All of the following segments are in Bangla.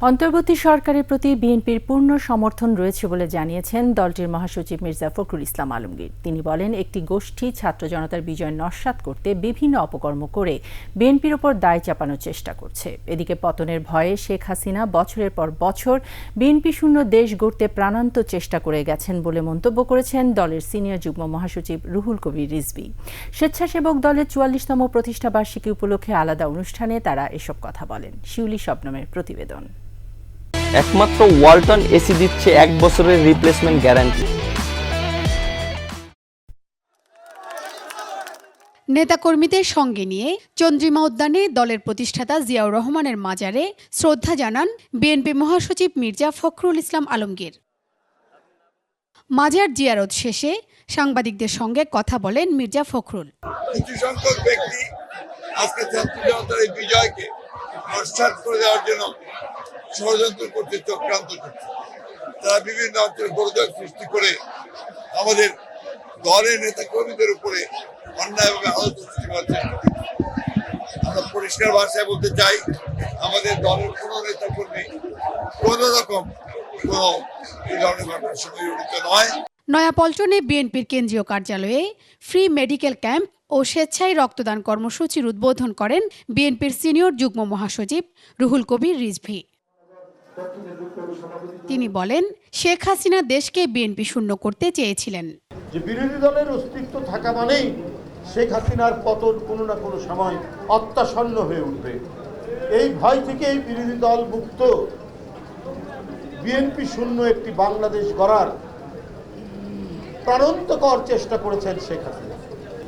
অন্তর্বর্তী সরকারের প্রতি বিএনপির পূর্ণ সমর্থন রয়েছে বলে জানিয়েছেন দলটির মহাসচিব মির্জা ফখরুল ইসলাম আলমগীর। তিনি বলেন, একটি গোষ্ঠী ছাত্র জনতার বিজয় নস্যাৎ করতে বিভিন্ন অপকর্ম করে বিএনপির ওপর দায় চাপানোর চেষ্টা করছে। এদিকে পতনের ভয়ে শেখ হাসিনা বছরের পর বছর বিএনপি শূন্য দেশ গড়তে প্রাণান্ত চেষ্টা করে গেছেন বলে মন্তব্য করেছেন দলের সিনিয়র যুগ্ম মহাসচিব রুহুল কবির রিজভী। স্বেচ্ছাসেবক দলের চুয়াল্লিশতম প্রতিষ্ঠাবার্ষিকী উপলক্ষে আলাদা অনুষ্ঠানে তারা এসব কথা বলেন। শিউলি শবনমের প্রতিবেদন। একমাত্র ওয়ালটন এসি দিচ্ছে এক বছরের রিপ্লেসমেন্ট গ্যারান্টি নেতাকর্মীদের সঙ্গে নিয়ে চন্দ্রিমা উদ্যানে দলের প্রতিষ্ঠাতা জিয়াউর রহমানের মাজারে শ্রদ্ধা জানান বিএনপি মহাসচিব মির্জা ফখরুল ইসলাম আলমগীর। মাজার জিয়ারত শেষে সাংবাদিকদের সঙ্গে কথা বলেন মির্জা ফখরুল। কিছু সংখ্যক ব্যক্তি আজকে ছাত্র জনতার এই বিজয়কে নস্বাত করে দেওয়ার জন্য ষড়যন্ত্র করতে চক্রান্ত করছে। তারা বিভিন্ন অঞ্চলে গোলযোগ সৃষ্টি করে আমাদের দলের নেতা কর্মীদের উপরে অন্যায়ভাবে আহত সৃষ্টি করছে। আমরা পরিষ্কার ভাষায় বলতে চাই, আমাদের দলের কোনো নেতা কর্মী কোন রকম কোন এই ধরনের ঘটনার সঙ্গে জড়িত নয়। নয়াপল্টনে বিএনপির কেন্দ্রীয় কার্যালয়ে ফ্রি মেডিকেল ক্যাম্প ও স্বেচ্ছায় রক্তদান কর্মসূচির উদ্বোধন করেন বিএনপির সিনিয়র যুগ্ম মহাসচিব রুহুল কবির রিজভী। তিনি বলেন, শেখ হাসিনা দেশকে বিএনপি শূন্য করতে চেয়েছিলেন। যে বিরোধী দলের অস্তিত্ব থাকা মানেই শেখ হাসিনার পতন কোনো না কোনো সময় অত্যাসন্ন হয়ে উঠবে। এই ভয় থেকে এই বিরোধী দল মুক্ত। বিএনপি শূন্য একটি বাংলাদেশ গড়ার প্রাণন্তকর চেষ্টা করেছেন শেখ হাসিনা।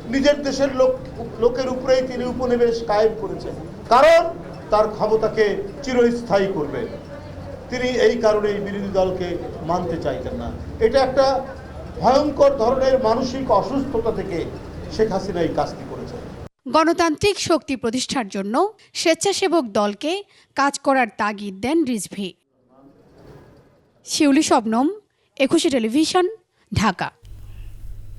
নিজের দেশের লোক, লোকের উপরেই তিনি উপনিবেশ কায়েম করেছেন। কারণ তার ক্ষমতাকে চিরস্থায়ী করবে। তিনি এই কারণে এই বিরোধী দলকে মানতে চাইতেন না। এটা একটা ভয়ঙ্কর ধরনের মানসিক অসুস্থতা থেকে শেখ হাসিনা এই কাজটি করেছেন। গণতান্ত্রিক শক্তি প্রতিষ্ঠার জন্য স্বেচ্ছাসেবক দলকে কাজ করার তাগিদ দেন রিজভি। শিউলি শবনম, একুশে টেলিভিশন, ঢাকা।